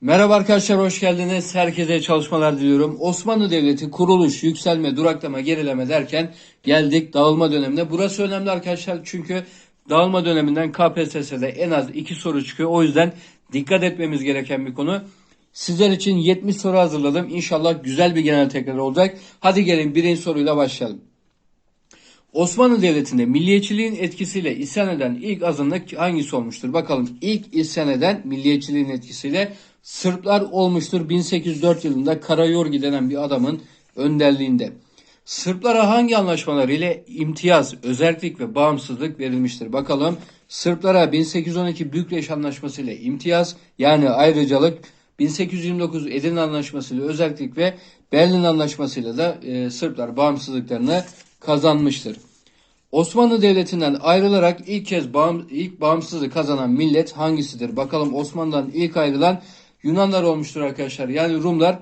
Merhaba arkadaşlar hoş geldiniz. Herkese çalışmalar diliyorum. Osmanlı Devleti kuruluş, yükselme, duraklama, gerileme derken geldik dağılma dönemine. Burası önemli arkadaşlar çünkü dağılma döneminden KPSS'de en az iki soru çıkıyor. O yüzden dikkat etmemiz gereken bir konu. Sizler için 70 soru hazırladım. İnşallah güzel bir genel tekrar olacak. Hadi gelin birinci soruyla başlayalım. Osmanlı Devleti'nde milliyetçiliğin etkisiyle isyan eden ilk azınlık hangisi olmuştur? Bakalım ilk isyan eden milliyetçiliğin etkisiyle Sırplar olmuştur 1804 yılında Karayorgi denen bir adamın önderliğinde. Sırplara hangi anlaşmalar ile imtiyaz, özellik ve bağımsızlık verilmiştir? Bakalım Sırplara 1812 Bükreş Anlaşması ile imtiyaz yani ayrıcalık 1829 Edirne Anlaşması ile özellik ve Berlin Anlaşması ile de e, Sırplar bağımsızlıklarını kazanmıştır. Osmanlı Devleti'nden ayrılarak ilk kez bağım, ilk bağımsızlığı kazanan millet hangisidir? Bakalım Osmanlı'dan ilk ayrılan Yunanlar olmuştur arkadaşlar. Yani Rumlar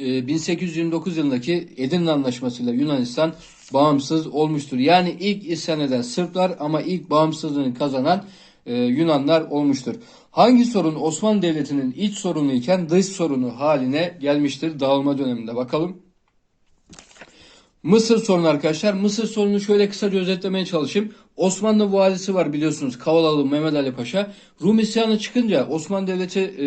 e, 1829 yılındaki Edirne Anlaşması'yla Yunanistan bağımsız olmuştur. Yani ilk isyan eden Sırplar ama ilk bağımsızlığını kazanan e, Yunanlar olmuştur. Hangi sorun Osmanlı Devleti'nin iç sorunu iken dış sorunu haline gelmiştir dağılma döneminde? Bakalım. Mısır sorunu arkadaşlar. Mısır sorunu şöyle kısaca özetlemeye çalışayım. Osmanlı valisi var biliyorsunuz Kavalalı Mehmet Ali Paşa. Rum isyanı çıkınca Osmanlı Devleti e,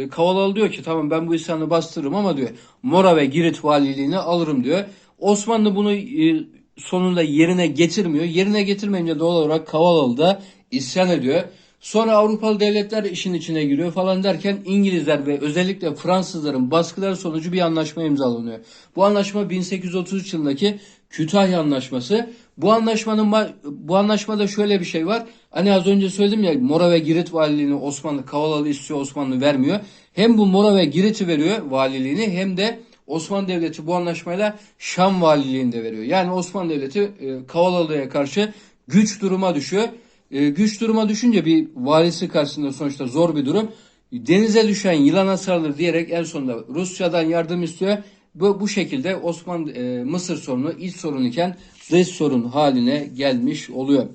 e, Kavalalı diyor ki tamam ben bu isyanı bastırırım ama diyor Mora ve Girit valiliğini alırım diyor. Osmanlı bunu e, sonunda yerine getirmiyor. Yerine getirmeyince doğal olarak Kavalalı da isyan ediyor. Sonra Avrupalı devletler işin içine giriyor falan derken İngilizler ve özellikle Fransızların baskıları sonucu bir anlaşma imzalanıyor. Bu anlaşma 1833 yılındaki Kütahya Anlaşması. Bu anlaşmanın bu anlaşmada şöyle bir şey var. Hani az önce söyledim ya Mora ve Girit valiliğini Osmanlı Kavalalı istiyor Osmanlı vermiyor. Hem bu Mora ve Girit'i veriyor valiliğini hem de Osmanlı Devleti bu anlaşmayla Şam valiliğini de veriyor. Yani Osmanlı Devleti e, Kavalalı'ya karşı güç duruma düşüyor. E, güç duruma düşünce bir valisi karşısında sonuçta zor bir durum. Denize düşen yılana sarılır diyerek en sonunda Rusya'dan yardım istiyor. Bu, bu şekilde Osmanlı e, Mısır sorunu iç sorun iken dış sorun haline gelmiş oluyor.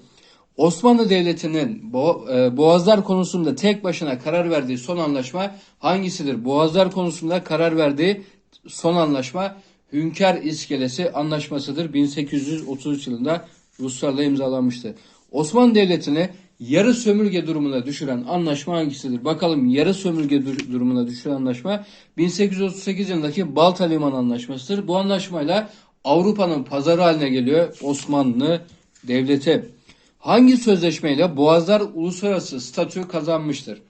Osmanlı Devleti'nin e, Boğazlar konusunda tek başına karar verdiği son anlaşma hangisidir? Boğazlar konusunda karar verdiği son anlaşma Hünkar İskelesi Anlaşması'dır. 1833 yılında Ruslarla imzalanmıştı. Osmanlı Devleti'ni yarı sömürge durumuna düşüren anlaşma hangisidir? Bakalım yarı sömürge durumuna düşüren anlaşma 1838 yılındaki Balta Liman Anlaşması'dır. Bu anlaşmayla Avrupa'nın pazarı haline geliyor Osmanlı Devleti. Hangi sözleşmeyle Boğazlar uluslararası statü kazanmıştır?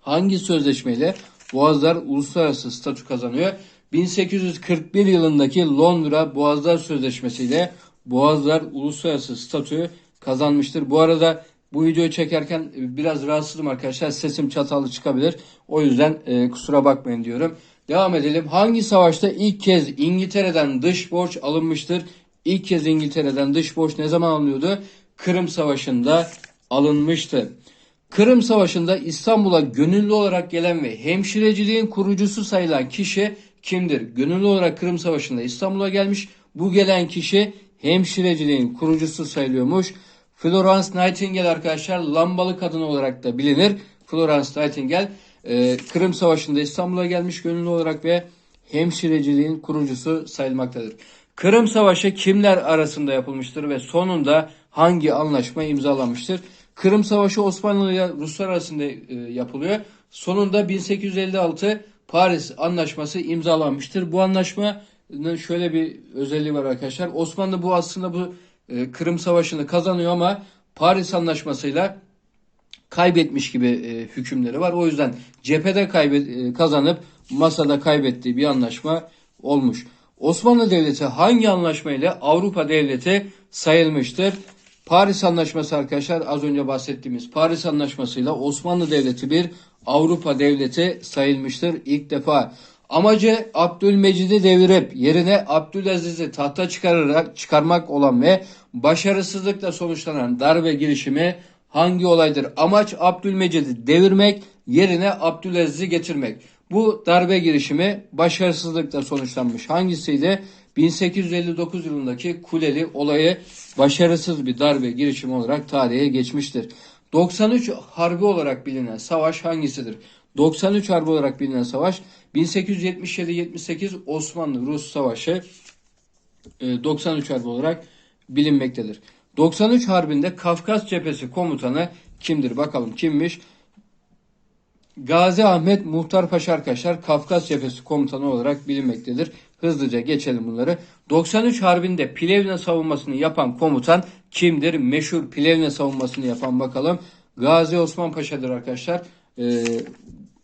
Hangi sözleşmeyle Boğazlar uluslararası statü kazanıyor? 1841 yılındaki Londra Boğazlar Sözleşmesi ile Boğazlar uluslararası statü kazanmıştır. Bu arada bu videoyu çekerken biraz rahatsızım arkadaşlar. Sesim çatallı çıkabilir. O yüzden e, kusura bakmayın diyorum. Devam edelim. Hangi savaşta ilk kez İngiltere'den dış borç alınmıştır? İlk kez İngiltere'den dış borç ne zaman alınıyordu? Kırım Savaşı'nda alınmıştı. Kırım Savaşı'nda İstanbul'a gönüllü olarak gelen ve hemşireciliğin kurucusu sayılan kişi kimdir? Gönüllü olarak Kırım Savaşı'nda İstanbul'a gelmiş. Bu gelen kişi hemşireciliğin kurucusu sayılıyormuş. Florence Nightingale arkadaşlar lambalı kadın olarak da bilinir. Florence Nightingale e, Kırım Savaşı'nda İstanbul'a gelmiş gönüllü olarak ve hemşireciliğin kurucusu sayılmaktadır. Kırım Savaşı kimler arasında yapılmıştır ve sonunda hangi anlaşma imzalanmıştır? Kırım Savaşı Osmanlı ile Ruslar arasında e, yapılıyor. Sonunda 1856 Paris Anlaşması imzalanmıştır. Bu anlaşmanın şöyle bir özelliği var arkadaşlar. Osmanlı bu aslında bu e, Kırım Savaşı'nı kazanıyor ama Paris Anlaşması'yla kaybetmiş gibi e, hükümleri var. O yüzden cephede kaybet, e, kazanıp masada kaybettiği bir anlaşma olmuş. Osmanlı Devleti hangi anlaşmayla Avrupa Devleti sayılmıştır? Paris Anlaşması arkadaşlar az önce bahsettiğimiz Paris Anlaşması'yla Osmanlı Devleti bir Avrupa Devleti sayılmıştır ilk defa. Amacı Abdülmecid'i devirip yerine Abdülaziz'i tahta çıkararak çıkarmak olan ve başarısızlıkla sonuçlanan darbe girişimi hangi olaydır? Amaç Abdülmecid'i devirmek, yerine Abdülaziz'i getirmek. Bu darbe girişimi başarısızlıkla sonuçlanmış. Hangisiydi? 1859 yılındaki Kuleli olayı başarısız bir darbe girişimi olarak tarihe geçmiştir. 93 Harbi olarak bilinen savaş hangisidir? 93 Harbi olarak bilinen savaş 1877-78 Osmanlı-Rus Savaşı e, 93 Harbi olarak bilinmektedir. 93 Harbi'nde Kafkas Cephesi komutanı kimdir? Bakalım kimmiş? Gazi Ahmet Muhtar Paşa arkadaşlar Kafkas Cephesi komutanı olarak bilinmektedir. Hızlıca geçelim bunları. 93 Harbi'nde Plevne savunmasını yapan komutan kimdir? Meşhur Plevne savunmasını yapan bakalım. Gazi Osman Paşa'dır arkadaşlar. Ee,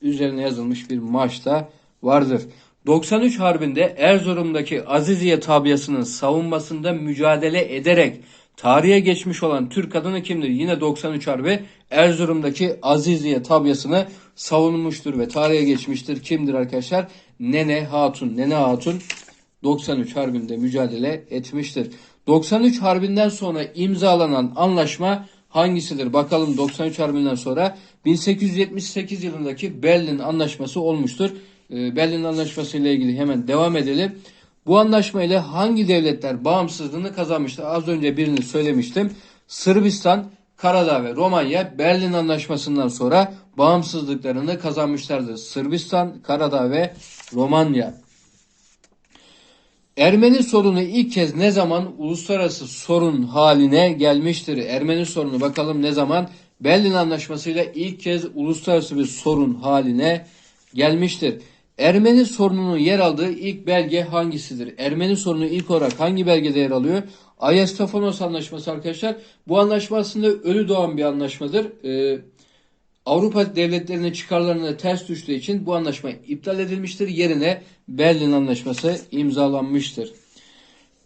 üzerine yazılmış bir maçta vardır. 93 Harbi'nde Erzurum'daki Aziziye tabiyasının savunmasında mücadele ederek tarihe geçmiş olan Türk kadını kimdir? Yine 93 Harbi Erzurum'daki Aziziye tabiyasını savunmuştur ve tarihe geçmiştir. Kimdir arkadaşlar? Nene Hatun. Nene Hatun 93 Harbi'nde mücadele etmiştir. 93 Harbi'nden sonra imzalanan anlaşma hangisidir? Bakalım 93 Harbi'nden sonra 1878 yılındaki Berlin Anlaşması olmuştur. Ee, Berlin Anlaşması ile ilgili hemen devam edelim. Bu anlaşma ile hangi devletler bağımsızlığını kazanmıştır? Az önce birini söylemiştim. Sırbistan, Karadağ ve Romanya Berlin Anlaşması'ndan sonra bağımsızlıklarını kazanmışlardır. Sırbistan, Karadağ ve Romanya. Ermeni sorunu ilk kez ne zaman uluslararası sorun haline gelmiştir? Ermeni sorunu bakalım ne zaman? Berlin Anlaşması'yla ilk kez uluslararası bir sorun haline gelmiştir. Ermeni sorununun yer aldığı ilk belge hangisidir? Ermeni sorunu ilk olarak hangi belgede yer alıyor? Ayastofanos Anlaşması arkadaşlar. Bu anlaşma aslında ölü doğan bir anlaşmadır. Ee, Avrupa devletlerinin çıkarlarına ters düştüğü için bu anlaşma iptal edilmiştir. Yerine Berlin Anlaşması imzalanmıştır.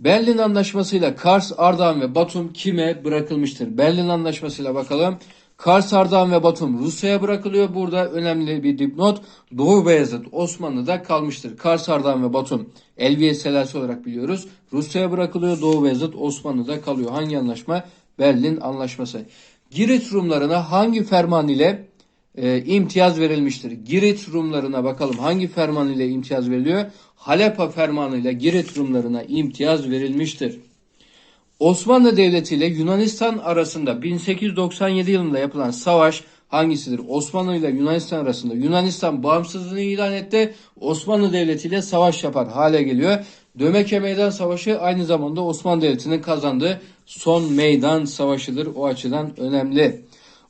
Berlin Anlaşması'yla Kars, Ardahan ve Batum kime bırakılmıştır? Berlin Anlaşması'yla bakalım. Kars, Ardahan ve Batum Rusya'ya bırakılıyor. Burada önemli bir dipnot. Doğu Beyazıt Osmanlı'da kalmıştır. Kars, Ardahan ve Batum Elviye Selasi olarak biliyoruz. Rusya'ya bırakılıyor. Doğu Beyazıt Osmanlı'da kalıyor. Hangi anlaşma? Berlin Anlaşması. Girit Rumlarına hangi ferman ile e, imtiyaz verilmiştir? Girit Rumlarına bakalım hangi ferman ile imtiyaz veriliyor? Halepa fermanı ile Girit Rumlarına imtiyaz verilmiştir. Osmanlı Devleti ile Yunanistan arasında 1897 yılında yapılan savaş hangisidir? Osmanlı ile Yunanistan arasında Yunanistan bağımsızlığını ilan etti. Osmanlı Devleti ile savaş yapar hale geliyor. Dömeke Meydan Savaşı aynı zamanda Osmanlı Devleti'nin kazandığı son meydan savaşıdır. O açıdan önemli.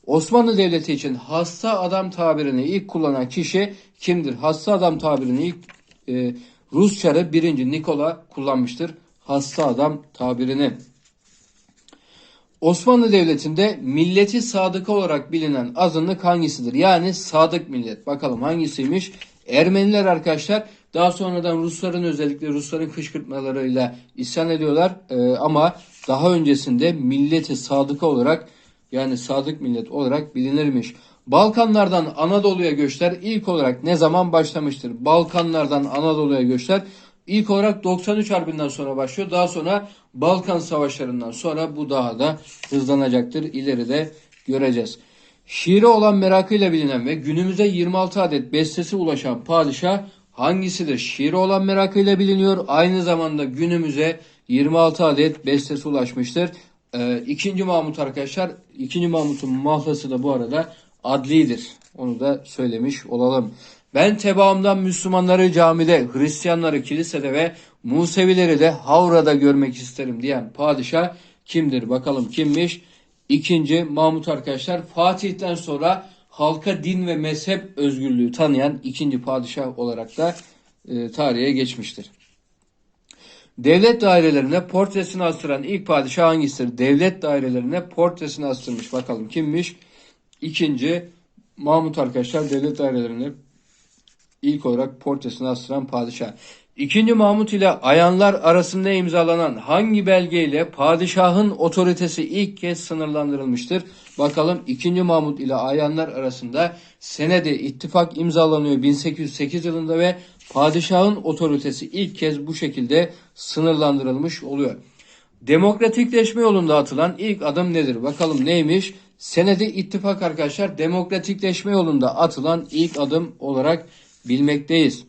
Osmanlı Devleti için hasta adam tabirini ilk kullanan kişi kimdir? Hasta adam tabirini ilk e, Rus çarı 1. Nikola kullanmıştır. Hasta adam tabirini. Osmanlı Devleti'nde milleti sadık olarak bilinen azınlık hangisidir? Yani sadık millet. Bakalım hangisiymiş? Ermeniler arkadaşlar daha sonradan Rusların özellikle Rusların kışkırtmalarıyla isyan ediyorlar. Ee, ama daha öncesinde milleti sadık olarak yani sadık millet olarak bilinirmiş. Balkanlardan Anadolu'ya göçler ilk olarak ne zaman başlamıştır? Balkanlardan Anadolu'ya göçler ilk olarak 93 Harbi'nden sonra başlıyor. Daha sonra Balkan Savaşları'ndan sonra bu daha da hızlanacaktır. İleride göreceğiz. Şiire olan merakıyla bilinen ve günümüze 26 adet bestesi ulaşan padişah hangisidir? Şiire olan merakıyla biliniyor. Aynı zamanda günümüze 26 adet bestesi ulaşmıştır. Ee, ikinci Mahmut arkadaşlar. İkinci Mahmut'un mahlası da bu arada adlidir. Onu da söylemiş olalım. Ben tebaamdan Müslümanları camide, Hristiyanları kilisede ve Musevileri de Havra'da görmek isterim diyen padişah kimdir? Bakalım kimmiş? İkinci Mahmut arkadaşlar Fatih'ten sonra halka din ve mezhep özgürlüğü tanıyan ikinci padişah olarak da e, tarihe geçmiştir. Devlet dairelerine portresini astıran ilk padişah hangisidir? Devlet dairelerine portresini astırmış. Bakalım kimmiş? İkinci Mahmut arkadaşlar devlet dairelerine ilk olarak portresini astıran padişah. İkinci Mahmut ile ayanlar arasında imzalanan hangi belgeyle padişahın otoritesi ilk kez sınırlandırılmıştır? Bakalım 2. Mahmut ile ayanlar arasında senede ittifak imzalanıyor 1808 yılında ve padişahın otoritesi ilk kez bu şekilde sınırlandırılmış oluyor. Demokratikleşme yolunda atılan ilk adım nedir? Bakalım neymiş? Senede ittifak arkadaşlar demokratikleşme yolunda atılan ilk adım olarak bilmekteyiz.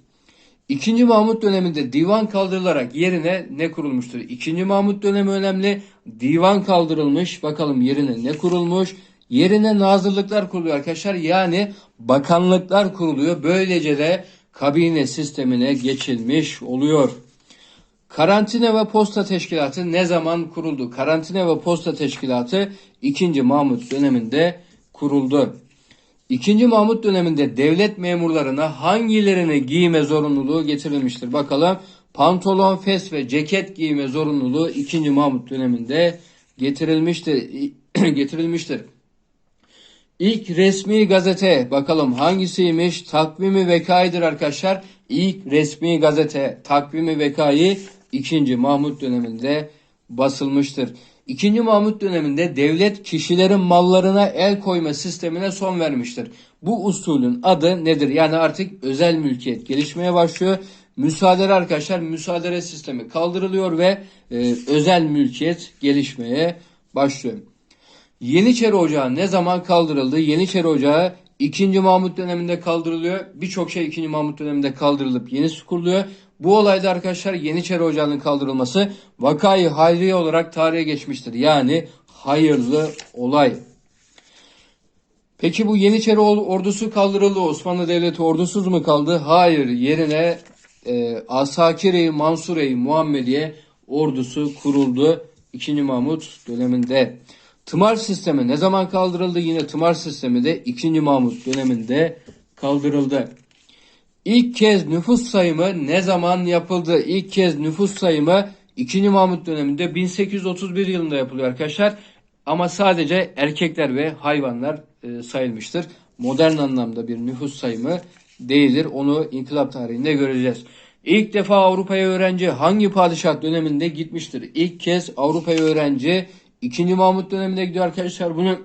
İkinci Mahmut döneminde divan kaldırılarak yerine ne kurulmuştur? İkinci Mahmut dönemi önemli. Divan kaldırılmış. Bakalım yerine ne kurulmuş? Yerine nazırlıklar kuruluyor arkadaşlar. Yani bakanlıklar kuruluyor. Böylece de kabine sistemine geçilmiş oluyor. Karantina ve Posta Teşkilatı ne zaman kuruldu? Karantina ve Posta Teşkilatı 2. Mahmut döneminde kuruldu. 2. Mahmut döneminde devlet memurlarına hangilerini giyme zorunluluğu getirilmiştir? Bakalım pantolon, fes ve ceket giyme zorunluluğu 2. Mahmut döneminde getirilmiştir. getirilmiştir. İlk resmi gazete bakalım hangisiymiş? Takvimi Vekai'dir arkadaşlar. İlk resmi gazete Takvimi Vekai 2. Mahmut döneminde basılmıştır. 2. Mahmut döneminde devlet kişilerin mallarına el koyma sistemine son vermiştir. Bu usulün adı nedir? Yani artık özel mülkiyet gelişmeye başlıyor. Müsaade arkadaşlar müsaade sistemi kaldırılıyor ve e, özel mülkiyet gelişmeye başlıyor. Yeniçeri Ocağı ne zaman kaldırıldı? Yeniçeri Ocağı 2. Mahmut döneminde kaldırılıyor. Birçok şey 2. Mahmut döneminde kaldırılıp yenisi kuruluyor. Bu olayda arkadaşlar Yeniçeri Ocağı'nın kaldırılması vakayı hayriye olarak tarihe geçmiştir. Yani hayırlı olay. Peki bu Yeniçeri ordusu kaldırıldı. Osmanlı Devleti ordusuz mu kaldı? Hayır. Yerine e, Asakire-i Mansure-i Muhammediye ordusu kuruldu. 2. Mahmut döneminde. Tımar sistemi ne zaman kaldırıldı? Yine tımar sistemi de 2. Mahmut döneminde kaldırıldı. İlk kez nüfus sayımı ne zaman yapıldı? İlk kez nüfus sayımı 2. Mahmut döneminde 1831 yılında yapılıyor arkadaşlar. Ama sadece erkekler ve hayvanlar e, sayılmıştır. Modern anlamda bir nüfus sayımı değildir. Onu inkılap tarihinde göreceğiz. İlk defa Avrupa'ya öğrenci hangi padişah döneminde gitmiştir? İlk kez Avrupa'ya öğrenci 2. Mahmut döneminde gidiyor arkadaşlar. Bunu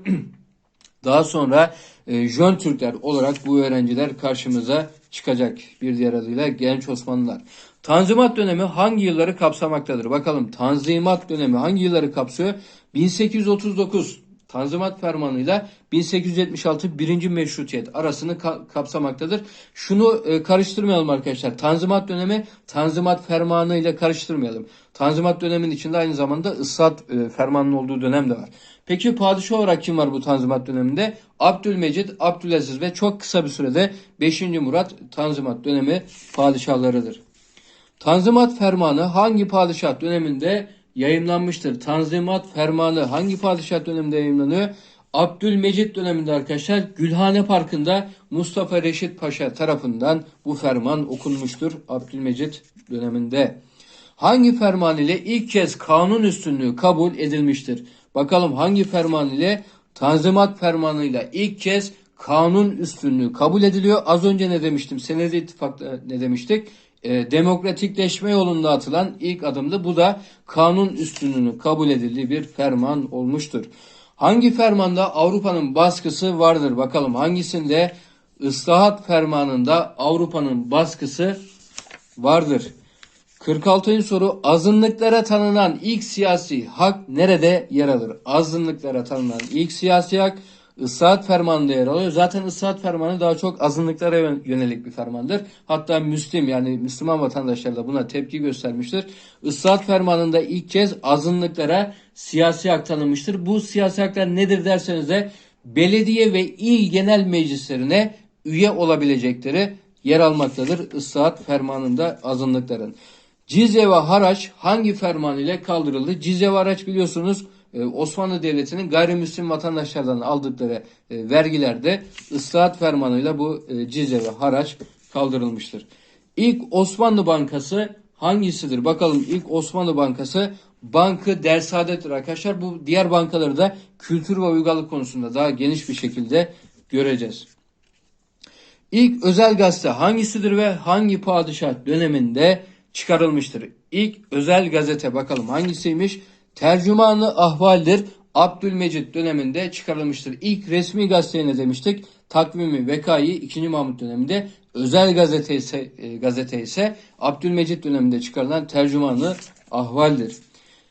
daha sonra e, Jön Türkler olarak bu öğrenciler karşımıza çıkacak. Bir diğer adıyla genç Osmanlılar. Tanzimat dönemi hangi yılları kapsamaktadır? Bakalım Tanzimat dönemi hangi yılları kapsıyor? 1839 Tanzimat Fermanı'yla 1876 birinci meşrutiyet arasını ka- kapsamaktadır. Şunu e, karıştırmayalım arkadaşlar. Tanzimat dönemi Tanzimat Fermanı ile karıştırmayalım. Tanzimat döneminin içinde aynı zamanda Islat e, Fermanı'nın olduğu dönem de var. Peki padişah olarak kim var bu Tanzimat döneminde? Abdülmecid, Abdülaziz ve çok kısa bir sürede 5. Murat Tanzimat dönemi padişahlarıdır. Tanzimat Fermanı hangi padişah döneminde yayınlanmıştır? Tanzimat Fermanı hangi padişah döneminde yayınlanıyor? Abdülmecit döneminde arkadaşlar Gülhane Parkı'nda Mustafa Reşit Paşa tarafından bu ferman okunmuştur Abdülmecit döneminde. Hangi ferman ile ilk kez kanun üstünlüğü kabul edilmiştir? Bakalım hangi ferman ile Tanzimat fermanıyla ilk kez kanun üstünlüğü kabul ediliyor. Az önce ne demiştim? Senedi ittifakta ne demiştik? E, demokratikleşme yolunda atılan ilk adımdı. Bu da kanun üstünlüğünü kabul edildiği bir ferman olmuştur. Hangi fermanda Avrupa'nın baskısı vardır? Bakalım hangisinde ıslahat fermanında Avrupa'nın baskısı vardır? 46. soru azınlıklara tanınan ilk siyasi hak nerede yer alır? Azınlıklara tanınan ilk siyasi hak Islahat fermanında yer alıyor. Zaten ıslahat fermanı daha çok azınlıklara yönelik bir fermandır. Hatta Müslim yani Müslüman vatandaşlar da buna tepki göstermiştir. Islahat fermanında ilk kez azınlıklara siyasi hak tanınmıştır. Bu siyasi haklar nedir derseniz de belediye ve il genel meclislerine üye olabilecekleri yer almaktadır. Islahat fermanında azınlıkların. Cizye ve haraç hangi ferman ile kaldırıldı? Cizye ve haraç biliyorsunuz Osmanlı Devleti'nin gayrimüslim vatandaşlardan aldıkları e, vergilerde ıslahat fermanıyla bu e, cizye ve haraç kaldırılmıştır. İlk Osmanlı Bankası hangisidir? Bakalım ilk Osmanlı Bankası Bankı Dersaadet'tir arkadaşlar. Bu diğer bankaları da kültür ve uygarlık konusunda daha geniş bir şekilde göreceğiz. İlk özel gazete hangisidir ve hangi padişah döneminde çıkarılmıştır? İlk özel gazete bakalım hangisiymiş? Tercümanı ahvaldir. Abdülmecit döneminde çıkarılmıştır. İlk resmi gazete ne demiştik? Takvimi Vekai 2. Mahmut döneminde özel gazete ise, e, gazete ise Abdülmecit döneminde çıkarılan tercümanı ahvaldir.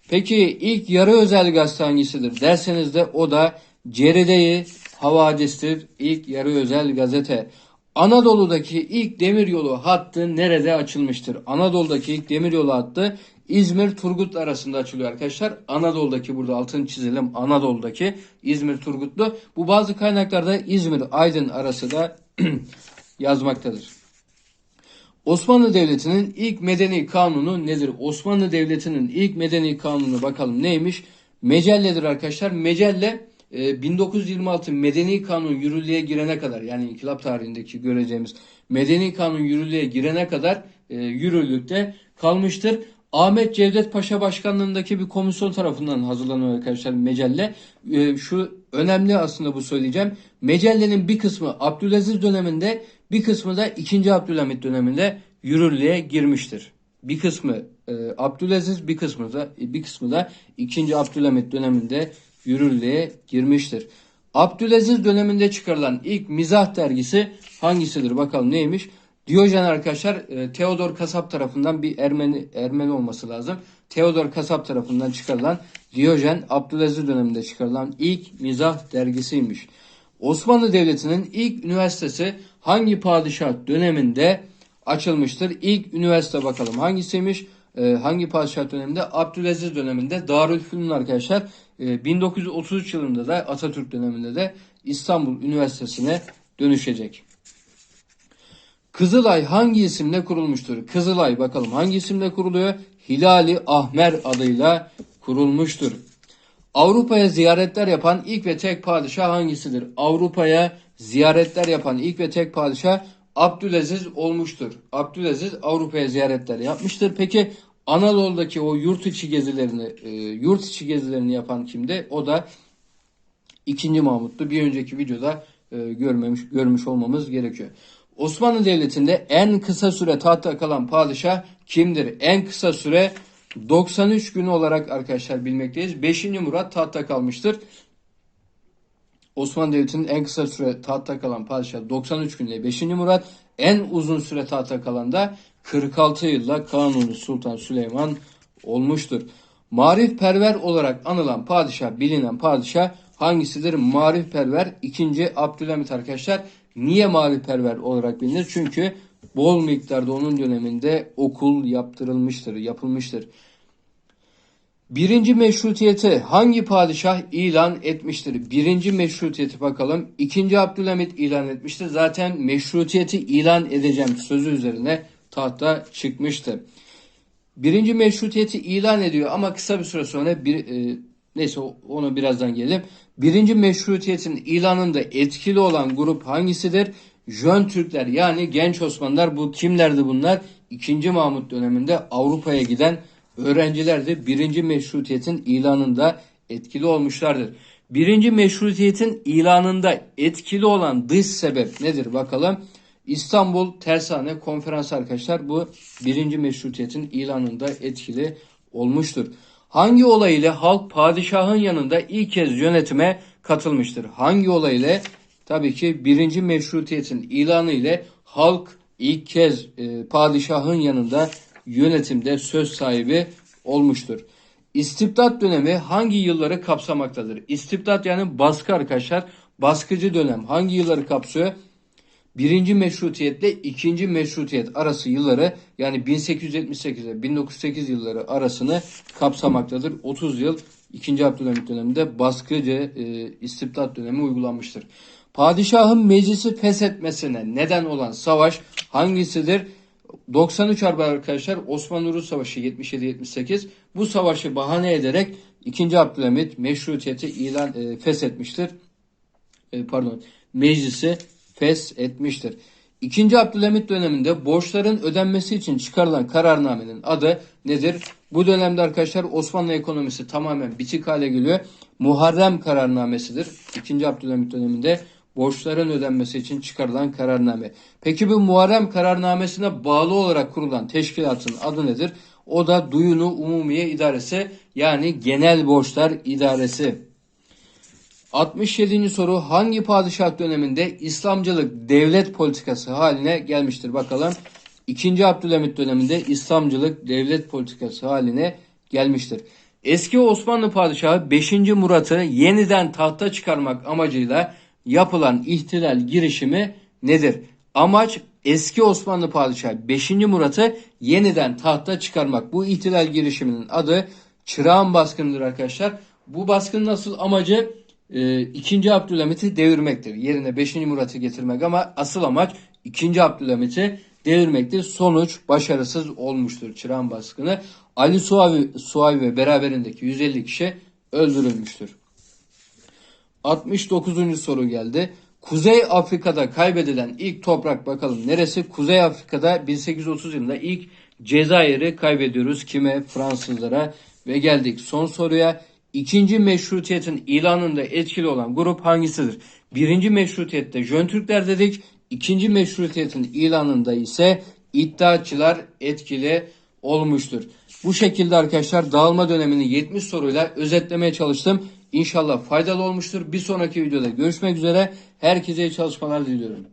Peki ilk yarı özel gazete hangisidir derseniz de o da Ceride-i Havadis'tir. İlk yarı özel gazete. Anadolu'daki ilk demiryolu hattı nerede açılmıştır? Anadolu'daki ilk demiryolu hattı İzmir Turgutlu arasında açılıyor arkadaşlar. Anadolu'daki burada altını çizelim. Anadolu'daki İzmir Turgutlu. Bu bazı kaynaklarda İzmir Aydın arası da yazmaktadır. Osmanlı Devleti'nin ilk medeni kanunu nedir? Osmanlı Devleti'nin ilk medeni kanunu bakalım neymiş? Mecelledir arkadaşlar. Mecelle e, 1926 medeni kanun yürürlüğe girene kadar yani inkılap tarihindeki göreceğimiz medeni kanun yürürlüğe girene kadar e, yürürlükte kalmıştır. Ahmet Cevdet Paşa başkanlığındaki bir komisyon tarafından hazırlanıyor arkadaşlar mecelle. E, şu önemli aslında bu söyleyeceğim. Mecellenin bir kısmı Abdülaziz döneminde bir kısmı da 2. Abdülhamit döneminde yürürlüğe girmiştir. Bir kısmı e, Abdülaziz bir kısmı da bir kısmı da 2. Abdülhamit döneminde yürürlüğe girmiştir. Abdülaziz döneminde çıkarılan ilk mizah dergisi hangisidir? Bakalım neymiş? Diyojen arkadaşlar e, Theodor Kasap tarafından bir Ermeni Ermeni olması lazım. Theodor Kasap tarafından çıkarılan Diyojen Abdülaziz döneminde çıkarılan ilk mizah dergisiymiş. Osmanlı Devleti'nin ilk üniversitesi hangi padişah döneminde açılmıştır? İlk üniversite bakalım hangisiymiş? Ee, hangi padişah döneminde? Abdülaziz döneminde Darülfünun arkadaşlar. Ee, 1933 yılında da Atatürk döneminde de İstanbul Üniversitesi'ne dönüşecek. Kızılay hangi isimle kurulmuştur? Kızılay bakalım hangi isimle kuruluyor? Hilali Ahmer adıyla kurulmuştur. Avrupa'ya ziyaretler yapan ilk ve tek padişah hangisidir? Avrupa'ya ziyaretler yapan ilk ve tek padişah Abdülaziz olmuştur. Abdülaziz Avrupa'ya ziyaretler yapmıştır. Peki Anadolu'daki o yurt içi gezilerini, e, yurt içi gezilerini yapan kimdi? O da 2. Mahmut'tu. Bir önceki videoda e, görmemiş görmüş olmamız gerekiyor. Osmanlı Devleti'nde en kısa süre tahtta kalan padişah kimdir? En kısa süre 93 gün olarak arkadaşlar bilmekteyiz. 5. Murat tahtta kalmıştır. Osmanlı Devleti'nin en kısa süre tahtta kalan padişah 93 günde 5. Murat. En uzun süre tahtta kalan da 46 yılla Kanuni Sultan Süleyman olmuştur. Marifperver olarak anılan padişah, bilinen padişah hangisidir? Marifperver 2. Abdülhamit arkadaşlar. Niye marifperver olarak bilinir? Çünkü bol miktarda onun döneminde okul yaptırılmıştır, yapılmıştır. Birinci meşrutiyeti hangi padişah ilan etmiştir? Birinci meşrutiyeti bakalım. İkinci Abdülhamit ilan etmiştir. Zaten meşrutiyeti ilan edeceğim sözü üzerine tahta çıkmıştı. Birinci meşrutiyeti ilan ediyor ama kısa bir süre sonra bir e, neyse onu birazdan gelelim. Birinci meşrutiyetin ilanında etkili olan grup hangisidir? Jön Türkler yani genç Osmanlılar bu kimlerdi bunlar? İkinci Mahmut döneminde Avrupa'ya giden öğrencilerdi. Birinci meşrutiyetin ilanında etkili olmuşlardır. Birinci meşrutiyetin ilanında etkili olan dış sebep nedir bakalım? İstanbul Tersane Konferansı arkadaşlar bu birinci meşrutiyetin ilanında etkili olmuştur. Hangi olay ile halk padişahın yanında ilk kez yönetime katılmıştır? Hangi olay ile? Tabii ki birinci meşrutiyetin ilanı ile halk ilk kez e, padişahın yanında yönetimde söz sahibi olmuştur. İstibdat dönemi hangi yılları kapsamaktadır? İstibdat yani baskı arkadaşlar. Baskıcı dönem hangi yılları kapsıyor? Birinci meşrutiyetle ikinci meşrutiyet arası yılları yani 1878 ile 1908 yılları arasını kapsamaktadır. 30 yıl 2. Abdülhamit döneminde baskıcı e, istibdat dönemi uygulanmıştır. Padişahın meclisi feshetmesine neden olan savaş hangisidir? 93 Harbi arkadaşlar Osmanlı-Rus Savaşı 77-78 bu savaşı bahane ederek 2. Abdülhamit meşrutiyeti ilan e, feshetmiştir. E, pardon meclisi fes etmiştir. İkinci Abdülhamit döneminde borçların ödenmesi için çıkarılan kararnamenin adı nedir? Bu dönemde arkadaşlar Osmanlı ekonomisi tamamen bitik hale geliyor. Muharrem kararnamesidir. İkinci Abdülhamit döneminde borçların ödenmesi için çıkarılan kararname. Peki bu Muharrem kararnamesine bağlı olarak kurulan teşkilatın adı nedir? O da Duyunu Umumiye İdaresi yani Genel Borçlar İdaresi. 67. soru hangi padişah döneminde İslamcılık devlet politikası haline gelmiştir bakalım. 2. Abdülhamit döneminde İslamcılık devlet politikası haline gelmiştir. Eski Osmanlı padişahı 5. Murat'ı yeniden tahta çıkarmak amacıyla yapılan ihtilal girişimi nedir? Amaç eski Osmanlı padişahı 5. Murat'ı yeniden tahta çıkarmak. Bu ihtilal girişiminin adı Çırağan baskınıdır arkadaşlar. Bu baskının asıl amacı 2. Abdülhamit'i devirmektir. Yerine 5. Murat'ı getirmek ama asıl amaç 2. Abdülhamit'i devirmektir. Sonuç başarısız olmuştur Çırağan baskını. Ali Suavi, Suavi ve beraberindeki 150 kişi öldürülmüştür. 69. soru geldi. Kuzey Afrika'da kaybedilen ilk toprak bakalım neresi? Kuzey Afrika'da 1830 yılında ilk Cezayir'i kaybediyoruz. Kime? Fransızlara. Ve geldik son soruya. İkinci meşrutiyetin ilanında etkili olan grup hangisidir? Birinci meşrutiyette Jön Türkler dedik. İkinci meşrutiyetin ilanında ise İttihatçılar etkili olmuştur. Bu şekilde arkadaşlar dağılma dönemini 70 soruyla özetlemeye çalıştım. İnşallah faydalı olmuştur. Bir sonraki videoda görüşmek üzere. Herkese iyi çalışmalar diliyorum.